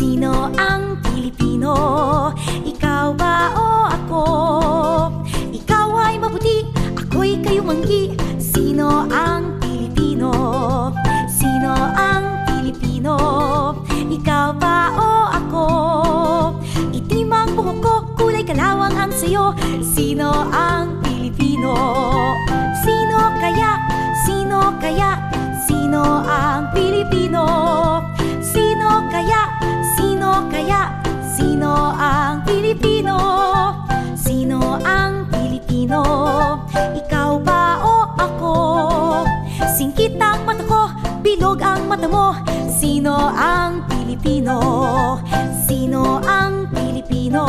Sino ang Pilipino? Ikaw ba o ako? Ikaw ay mabuti, ako'y kayumanggi Sino ang Pilipino? Sino ang Pilipino? Ikaw ba o ako? Itim ang buhok ko, kulay kalawang ang sayo Sino ang bilog ang mata mo Sino ang Pilipino? Sino ang Pilipino?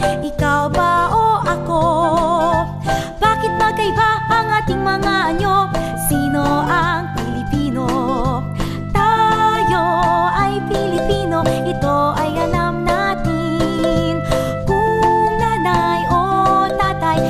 Ikaw ba o ako? Bakit magkaiba ang ating mga anyo? Sino ang Pilipino? Tayo ay Pilipino, ito ay alam natin Kung nanay o tatay